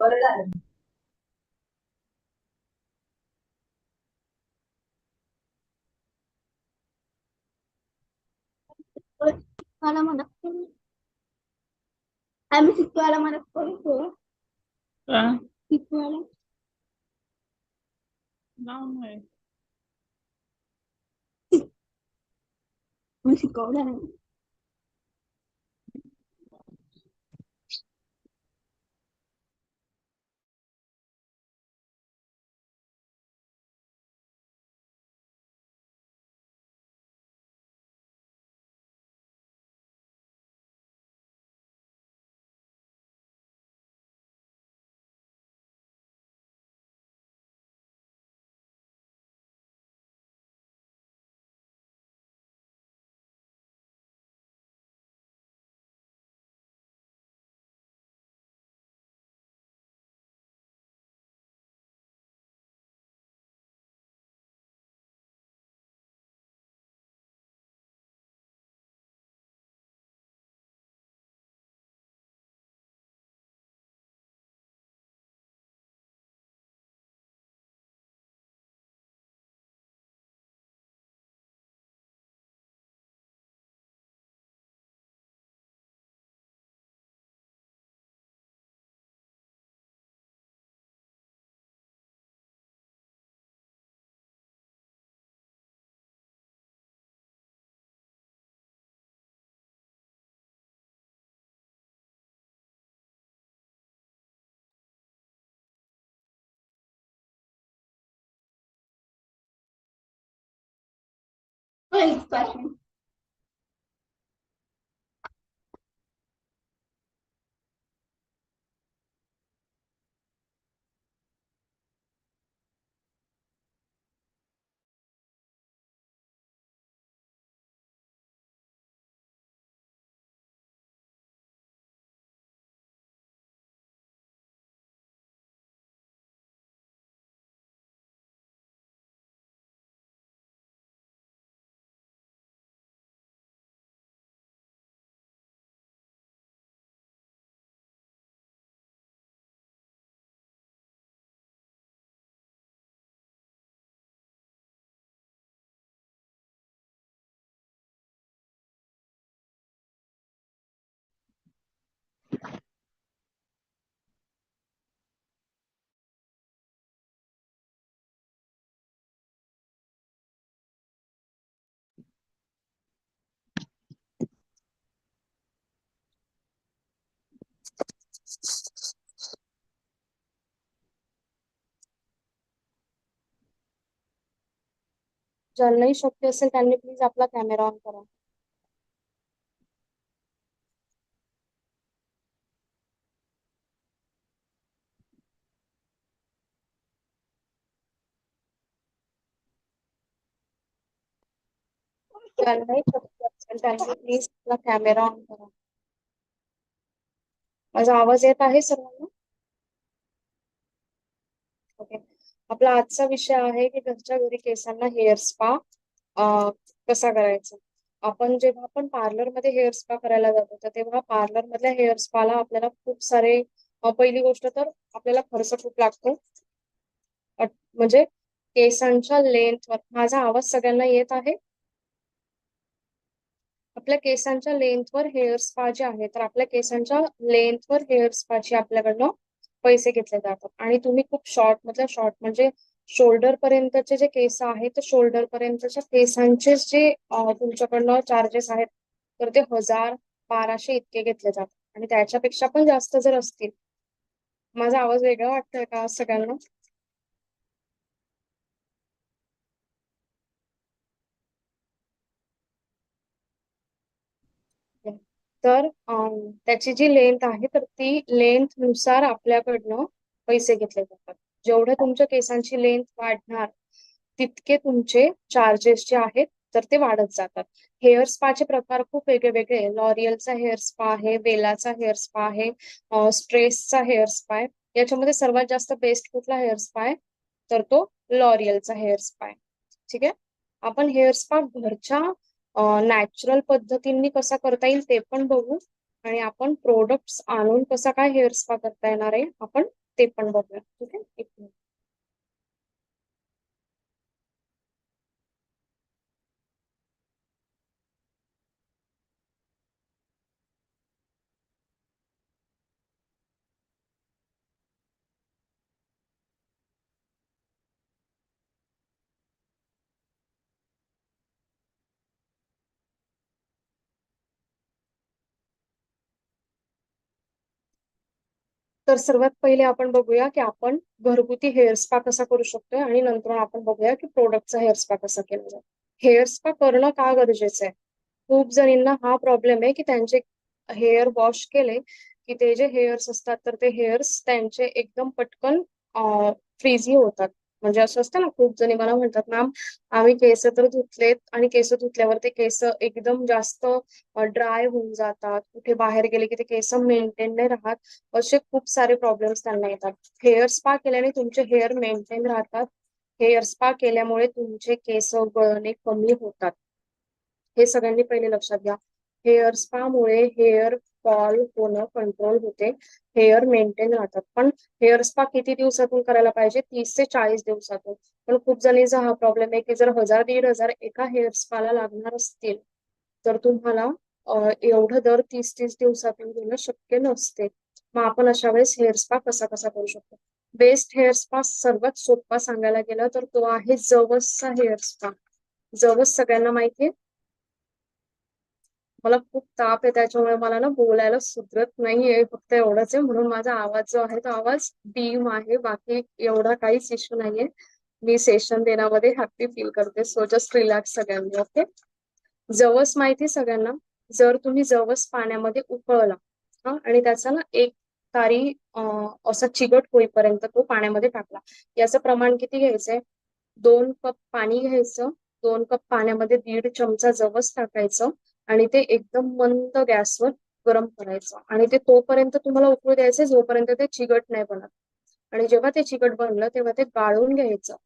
बरं झालं मला मदत करू आम्ही शिकवायला मदत करू का शिकवायला नाही मी शिकवलं नाही Thanks, Sasha. ज्यांनाही शक्य असेल त्यांनी प्लीज़ आपला कॅमेरा ऑन करा। ज्यांनाही शक्य असेल त्यांनी प्लीज़ आपला कॅमेरा ऑन करा। माझा आवाज़ येत आहे सर्वांना आपला आजचा विषय आहे की घरच्या घरी केसांना हेअर स्पा कसा करायचा? आपण जेव्हा आपण पार्लरमध्ये हेअर स्पा करायला जातो तर तेव्हा पार्लर मधल्या हेअर स्पाला आपल्याला खूप सारे पहिली गोष्ट तर आपल्याला खर्च खूप लागतो. म्हणजे केसांच्या लेंथवर माझा आवाज सगळ्यांना येत आहे. आपल्या केसांच्या लेंथवर हेअर स्पा जे आहे तर आपल्या केसांच्या लेंथवर हेअर स्पाची आपल्याकडनं पैसे घेतले जातात. आणि तुम्ही खूप शॉर्ट मधल्या शॉर्ट म्हणजे शोल्डर पर्यंतचे जे केस आहेत तर शोल्डर पर्यंतच्या केसांचे जे तुमच्याकडनं चार्जेस आहेत तर ते हजार बाराशे इतके घेतले जातात. आणि त्याच्यापेक्षा पण जास्त जर असतील. माझा आवाज वेगळा वाटतोय का सगळ्यांना? तर त्याची जी लेंथ आहे तर ती लेंथनुसार आपल्याकडनं पैसे घेतले जातात. जेवढं तुमच्या केसांची लेंथ वाढणार तितके तुमचे चार्जेस जे आहेत तर ते वाढत जातात. हेअर स्पाचे प्रकार खूप वेगळे वेगळे लॉरियलचा हेअर स्पा आहे बेलाचा हेअर स्पा आहे स्ट्रेसचा हेअर स्पा आहे. याच्यामध्ये सर्वात जास्त बेस्ट कुठला हेअर स्पा आहे? तर तो लॉरियलचा हेअर स्पा आहे. ठीक आहे? आपण हेअर स्पा घरच्या नॅचरल पद्धतींनी कसा करता येईल ते पण बघू. आणि आपण प्रोडक्ट्स आणून कसा काय हेअर स्पा करता येणार आहे आपण ते पण बघूया. ठीक आहे? एक मिनिट तर सर्वात पहिले आपण बघूया की आपण घरगुती हेअर स्पा कसा करू शकतोय आणि नंतर आपण बघूया की प्रोडक्टचा हेअर स्पा कसा केला जातो. हेअर स्पा करणं का गरजेचं आहे? खूप जणींना हा प्रॉब्लेम आहे की त्यांचे हेअर वॉश केले की ते जे हेअर्स असतात तर ते हेअर्स त्यांचे एकदम पटकन फ्रीझी होतात. म्हणजे असं असतं ना खूप जणी मला म्हणतात मॅम आम्ही केस तर धुतलेत आणि केस धुतल्यावर ते केस एकदम जास्त ड्राय होऊन जातात. कुठे बाहेर गेले की ते केस मेंटेन नाही राहत. असे खूप सारे प्रॉब्लेम्स त्यांना येतात. हेअर स्पा केल्याने तुमचे हेअर मेंटेन राहतात. हेअर स्पा केल्यामुळे तुमचे केस गळणे कमी होतात. हे सगळ्यांनी पहिले लक्षात घ्या. हेअर स्पा मुळे हेअर फॉल होणं कंट्रोल होते. हेअर मेंटेन राहतात. पण हेअर स्पा किती दिवसातून करायला पाहिजे? तीस ते चाळीस दिवसातून. पण खूप जणीचा हा प्रॉब्लेम आहे की जर हजार दीड हजार एका हेअर स्पाला लागणार असतील तर तुम्हाला एवढं दर तीस तीस दिवसातून देणं शक्य नसते. मग आपण अशा वेळेस हेअर स्पा कसा कसा करू शकतो? बेस्ट हेअर स्पा सर्वात सोपा सांगायला गेला तर तो आहे जवसचा हेअर स्पा जवस सगळ्यांना माहितीये? मला खूप ताप आहे त्याच्यामुळे मला ना बोलायला सुधरत नाहीये फक्त एवढंच आहे. म्हणून माझा आवाज जो आहे तो आवाज डीम आहे. बाकी एवढा काहीच इश्यू नाहीये. मी सेशन देण्यामध्ये हॅपी फील करते. सो जस्ट रिलॅक्स सगळ्यांनी ओके जवस माहिती सगळ्यांना? जर तुम्ही जवस पाण्यामध्ये उकळला हा आणि त्याचा ना एक तारी असा चिकट होईपर्यंत तो पाण्यामध्ये टाकला याचं प्रमाण किती घ्यायचंय? दोन कप पाणी घ्यायचं दोन कप पाण्यामध्ये दीड चमचा जवस टाकायचं आणि ते एकदम मंद गॅसवर गरम करायचं. आणि ते तोपर्यंत तुम्हाला उकळू द्यायचे जोपर्यंत ते चिकट नाही बनत. आणि जेव्हा ते चिकट बनलं तेव्हा ते गाळून घ्यायचं.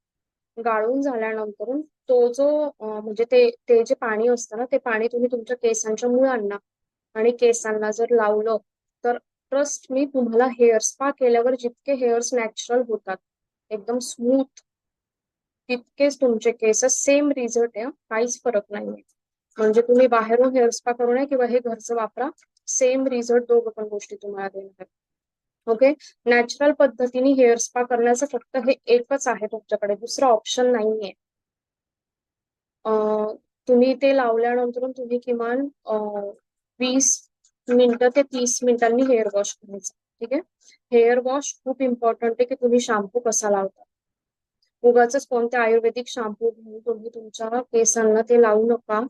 गाळून झाल्यानंतर तो जो म्हणजे ते ते जे पाणी असतं ना ते पाणी तुम्ही तुमच्या केसांच्या मुळांना आणि केसांना जर लावलं तर ट्रस्ट मी तुम्हाला हेअर स्पा केल्यावर जितके हेअर्स नॅचरल होतात एकदम स्मूथ तितकेच तुमचे केस सेम रिझल्ट आहे काहीच फरक नाहीये. म्हणजे तुम्ही बाहेरून हेअर स्पा करू नये किंवा हे घरचं वापरा. सेम रिझल्ट दोघं पण गोष्टी तुम्हाला देणार ओके नॅचरल पद्धतीने हेअर स्पा करण्याचं फक्त हे एकच आहे तुमच्याकडे. दुसरं ऑप्शन नाहीये. तुम्ही ते लावल्यानंतर तुम्ही किमान वीस मिनिटं ते तीस मिनिटांनी हेअर वॉश करायचं. ठीक आहे? हेअर वॉश खूप इम्पॉर्टंट आहे की तुम्ही शॅम्पू कसा लावता. उगाच कोणते आयुर्वेदिक शॅम्पू घेऊन तुम्ही तुमच्या केसांना ते लावू नका.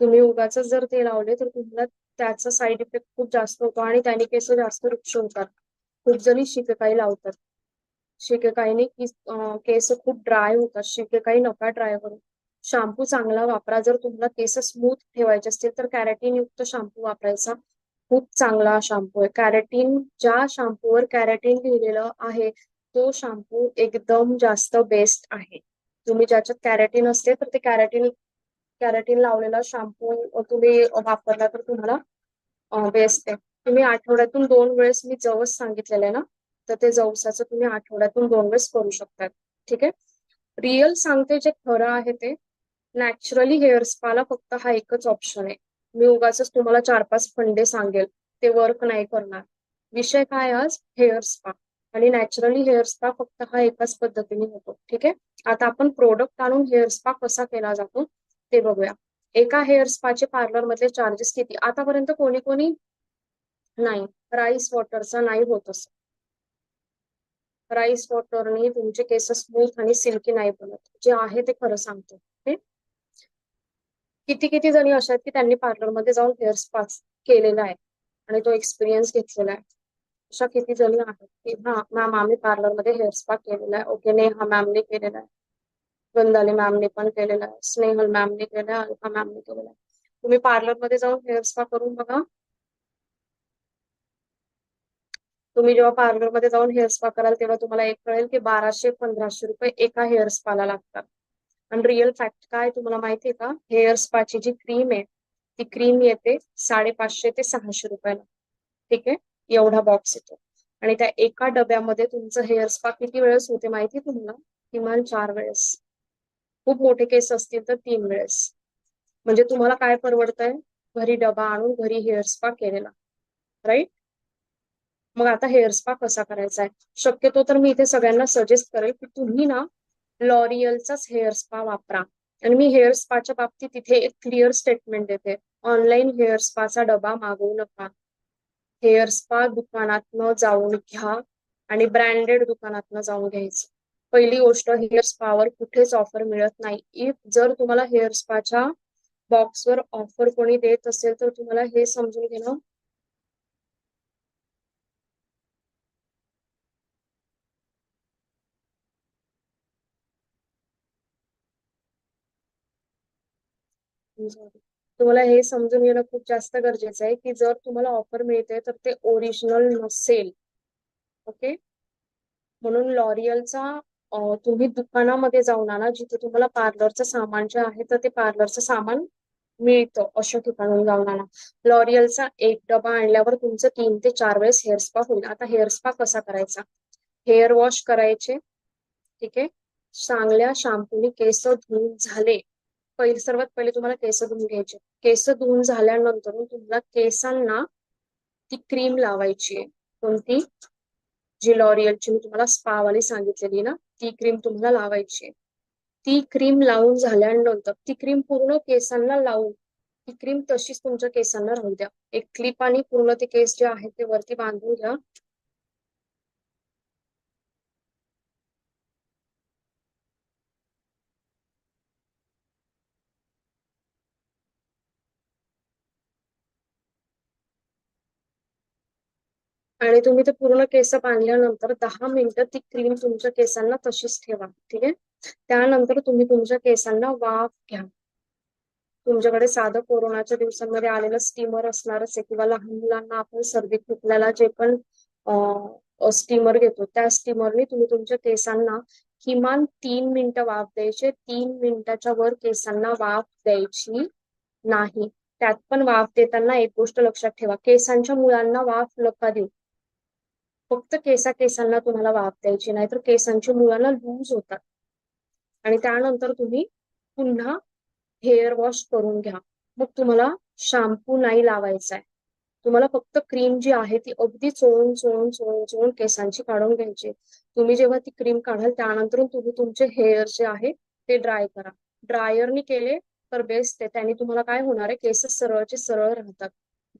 तुम्ही उगाच जर ते लावले तर तुम्हाला त्याचा साईड इफेक्ट खूप जास्त होतो आणि त्याने केस जास्त वृक्ष होतात. खूप जणी शिकेकाई लावतात. शिकेकाईने केस खूप ड्राय होतात. शिकेकाई नका ड्राय करू. शॅम्पू चांगला वापरा. जर तुम्हाला केस स्मूथ ठेवायचे असतील तर कॅरेटीन युक्त शॅम्पू वापरायचा. खूप चांगला शॅम्पू आहे. कॅरेटीन ज्या शॅम्पूवर कॅरेटीन लिहिलेलं आहे तो शॅम्पू एकदम जास्त बेस्ट आहे. तुम्ही ज्याच्यात कॅरेटीन असते तर ते कॅरेटीन कॅरेटीन लावलेला शॅम्पू तुम्ही वापरला तर तुम्हाला बेस्ट आहे तुम्ही आठवड्यातून दोन वेळेस मी जवस सांगितलेलं आहे ना तर ते जवसाचं तुम्ही आठवड्यातून दोन वेळेस करू शकता. ठीक आहे? रिअल सांगते जे खरं आहे ते नॅचरली हेअर स्पाला फक्त हा एकच ऑप्शन आहे. मी उगाच तुम्हाला चार पाच फंडे सांगेल ते वर्क नाही करणार. विषय काय आज? हेअर स्पा आणि नॅचरली हेअर स्पा फक्त हा एकाच पद्धतीने होतो. ठीक आहे? आता आपण प्रोडक्ट आणून हेअर स्पा कसा केला जातो? ते बघूया. एका हेअर स्पाचे पार्लर मधले चार्जेस किती? आतापर्यंत कोणी कोणी? नाही. राईस वॉटरचा नाही होत असं. राईस वॉटरने तुमचे केस स्मूथ आणि सिल्की नाही बनत. जे आहे ते खरं सांगतो. किती किती जणी अशा आहेत की त्यांनी पार्लरमध्ये जाऊन हेअर स्पा केलेला आहे आणि तो एक्सपिरियन्स घेतलेला आहे. अशा किती जणी आहेत की हा मॅम आम्ही पार्लरमध्ये हेअर स्पा केलेला आहे. ओके नेहा मॅमने केलेला आहे. गंधाले मॅमने पण केलेला आहे. स्नेहल मॅमने केलेला अल्फा मॅमने केलेला आहे. तुम्ही पार्लरमध्ये जाऊन हेअर स्पा करून बघा. तुम्ही जेव्हा पार्लरमध्ये जाऊन हेअर स्पा कराल तेव्हा तुम्हाला एक कळेल की बाराशे पंधराशे रुपये एका हेअर स्पाला लागतात. आणि रिअल फॅक्ट काय तुम्हाला माहितीये का? हेअर स्पाची जी क्रीम आहे ती क्रीम येते साडेपाचशे ते सहाशे रुपयाला. ठीक आहे? एवढा बॉक्स येतो. आणि त्या एका डब्यामध्ये तुमचं हेअर स्पा किती वेळेस होते माहिती आहे तुम्हाला? किमान चार वेळेस. खूप मोठे केस असतील तर तीन वेळेस. म्हणजे तुम्हाला काय परवडतंय? घरी डबा आणून घरी हेअर स्पा केलेला. राईट मग आता हेअर स्पा कसा करायचा आहे शक्यतो तर मी इथे सगळ्यांना सजेस्ट करेल की तुम्ही ना लॉरियलचाच हेअर स्पा वापरा. आणि मी हेअर स्पाच्या बाबतीत इथे एक क्लिअर स्टेटमेंट देते. ऑनलाईन हेअर स्पाचा डबा मागवू नका. हेअर स्पा दुकानातनं जाऊन घ्या. आणि ब्रँडेड दुकानातनं जाऊन घ्यायचं. पहिली गोष्ट हेअर स्पावर कुठेच ऑफर मिळत नाही. इफ जर तुम्हाला हेअर स्पाच्या बॉक्सवर ऑफर कोणी देत असेल तर तुम्हाला हे समजून घेणं तुम्हाला हे समजून घेणं खूप जास्त गरजेचं आहे की जर तुम्हाला ऑफर मिळते तर ते ओरिजिनल नसेल. ओके म्हणून लॉरियलचा तुम्ही दुकानामध्ये जाऊन आणा जिथे तुम्हाला पार्लरचं सामान जे आहे तर ते पार्लरचं सामान मिळतं अशा ठिकाणून जाऊन आणा. लॉरियलचा एक डबा आणल्यावर तुमचं तीन ते चार वेळेस हेअर स्पा होईल. आता हेअर स्पा कसा करायचा? हेअर वॉश करायचे ठीक आहे. चांगल्या शॅम्पूने केस धुवून झाले. पहिले सर्वात पहिले तुम्हाला केस धुवून घ्यायचे. केस धुवून झाल्यानंतर तुम्हाला केसांना ती क्रीम लावायची आहे. कोणती? जी लॉरियलची मी तुम्हाला स्पावाली सांगितलेली ना. ती क्रीम तुम्हाला लावायची. ती क्रीम लावून झाल्यानंतर ती क्रीम पूर्ण केसांना लावून ती क्रीम तशीच तुमच्या केसांना राहू द्या. एक क्लिप आणि पूर्ण ते केस जे आहेत ते वरती बांधून घ्या. आणि तुम्ही ते पूर्ण केस बांधल्यानंतर दहा मिनिटं ती क्रीम तुमच्या केसांना तशीच ठेवा ठीक आहे? त्यानंतर तुम्ही तुमच्या केसांना वाफ घ्या. तुमच्याकडे साधं कोरोनाच्या दिवसांमध्ये आलेलं स्टीमर असणारच आहे किंवा लहान मुलांना आपण सर्दी खोकल्याला जे पण स्टीमर घेतो त्या स्टीमरने तुम्ही तुमच्या केसांना किमान तीन मिनिटं वाफ द्यायचे. तीन मिनिटाच्या वर केसांना वाफ द्यायची नाही. त्यात पण वाफ देताना एक गोष्ट लक्षात ठेवा. केसांच्या मुळांना वाफ नका देऊ. फक्त केसा केसांना तुम्हाला वाफ द्यायची नाही तर केसांची मुळांना लूज होतात. आणि त्यानंतर तुम्ही पुन्हा हेअर वॉश करून घ्या. मग तुम्हाला शॅम्पू नाही लावायचा आहे तुम्हाला फक्त क्रीम जी आहे ती अगदी चोळून चोळून चोळून चोळून केसांची काढून घ्यायची तुम्ही जेव्हा ती क्रीम काढाल त्यानंतर तुम्ही तुमचे हेअर जे आहे ते ड्राय करा. ड्रायरनी केले तर बेस्ट आहे. त्याने तुम्हाला काय होणार आहे? केस सरळचे सरळ राहतात.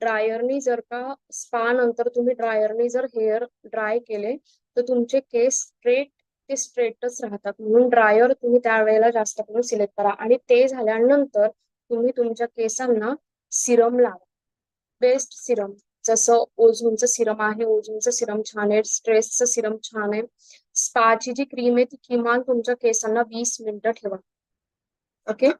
ड्रायरनी जर का स्पा नंतर तुम्ही ड्रायरनी जर हेअर ड्राय केले तर तुमचे केस स्ट्रेट ते स्ट्रेटच राहतात. म्हणून ड्रायर तुम्ही त्यावेळेला जास्त करून सिलेक्ट करा. आणि ते झाल्यानंतर तुम्ही तुमच्या केसांना सिरम लावा. Best serum. जसं ओझोनचं सिरम आहे ओझोनचं सिरम छान आहे स्ट्रेसचं सिरम छान आहे. स्पाची जी क्रीम आहे ती किमान तुमच्या केसांना वीस मिनिटं ठेवा. ओके?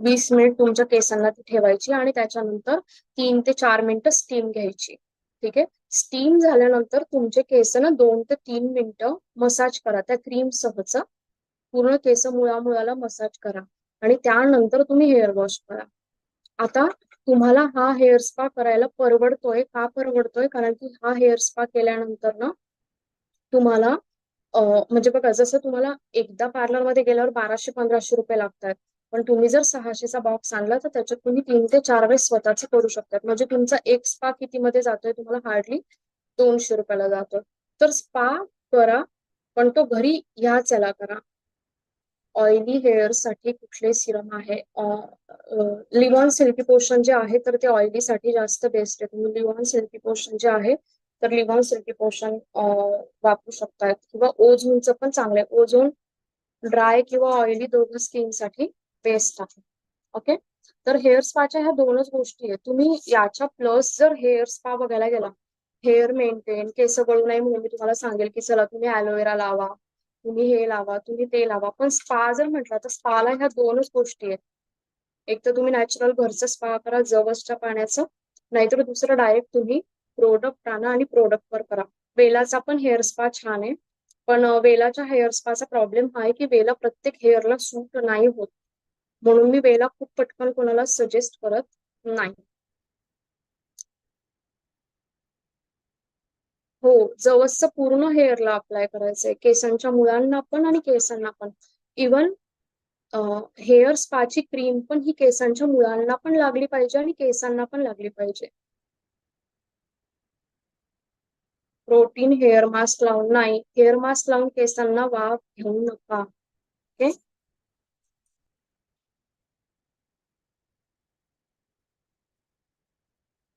वीस मिनिट तुमच्या केसांना ती ठेवायची आणि त्याच्यानंतर तीन ते चार मिनिटं स्टीम घ्यायची. ठीक आहे? स्टीम झाल्यानंतर तुमचे केस ना दोन ते तीन मिनिटं मसाज करा. त्या क्रीम सहच पूर्ण केस मुळामुळाला मसाज करा. आणि त्यानंतर तुम्ही हेअर वॉश करा. आता तुम्हाला हा हेअर स्पा करायला परवडतोय का परवडतोय? कारण की हा हेअर स्पा केल्यानंतर ना तुम्हाला म्हणजे बघा जसं तुम्हाला एकदा पार्लरमध्ये गेल्यावर बाराशे पंधराशे रुपये लागतात. पण तुम्ही जर सहाशेचा बॉक्स आणला तर त्याच्यात तुम्ही तीन ते चार वेळेस स्वतःच करू शकतात. म्हणजे तुमचा एक स्पा कितीमध्ये जातोय तुम्हाला हार्डली दोनशे रुपयाला जातोय. तर स्पा करा पण तो घरी ह्याच याला करा. ऑइली हेअरसाठी कुठले सिरम आहे? लिव्हॉन सिल्की पोशन जे आहे तर ते ऑइली साठी जास्त बेस्ट आहे. तुम्ही लिव्हॉन सिल्की पोशन जे आहे तर लिव्हॉन सिल्की पोशन वापरू शकतात किंवा ओझोनचं पण चांगलं आहे. ओझोन ड्राय किंवा ऑइली दोघं स्किनसाठी बेस्ट आहे. ओके तर हेअर स्पाच्या ह्या दोनच गोष्टी आहेत. तुम्ही याच्या प्लस जर हेअर स्पा बघायला गेला हेअर मेंटेन केस गळू नाही म्हणून मी तुम्हाला सांगेल की चला तुम्ही ॲलोवेरा लावा तुम्ही हे लावा तुम्ही ते लावा. पण स्पा जर म्हटलं तर स्पाला ह्या दोनच गोष्टी आहेत. एक तर तुम्ही नॅचरल घरचं स्पा करा जवसच्या पाण्याचं. नाहीतर दुसरं डायरेक्ट तुम्ही प्रोडक्ट आणा आणि प्रोडक्टवर करा. वेलाचा पण हेअर स्पा छान आहे. पण वेलाच्या हेअर स्पाचा प्रॉब्लेम हा आहे की वेला प्रत्येक हेअरला सूट नाही होत. म्हणून मी वेळेला खूप पटकन कोणाला सजेस्ट करत नाही. हो जवसचं पूर्ण हेअरला अप्लाय करायचंय. केसांच्या मुळांना पण आणि केसांना पण. इवन हेअर स्पाची क्रीम पण ही केसांच्या मुळांना पण लागली पाहिजे आणि केसांना पण लागली पाहिजे. प्रोटीन हेअर मास्क लावून नाही. हेअर मास्क लावून केसांना वाफ घेऊ नका. ओके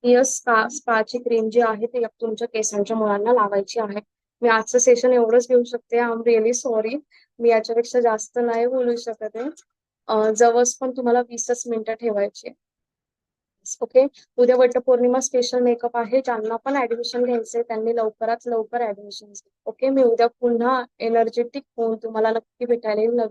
यस स्पा स्पाची क्रीम जी आहे ती तुमच्या केसांच्या मुळांना लावायची आहे. मी आजचं सेशन एवढंच घेऊ शकते. आय एम रिअली सॉरी मी याच्यापेक्षा जास्त नाही बोलू शकत आहे. जवळच पण तुम्हाला वीसच मिनिटं ठेवायची ओके उद्या वटपौर्णिमा स्पेशल मेकअप आहे. ज्यांना पण ऍडमिशन घ्यायचंय त्यांनी लवकरात लवकर ऍडमिशन ओके मी उद्या पुन्हा एनर्जेटिक होऊन तुम्हाला नक्की भेटायला येईल. नवीन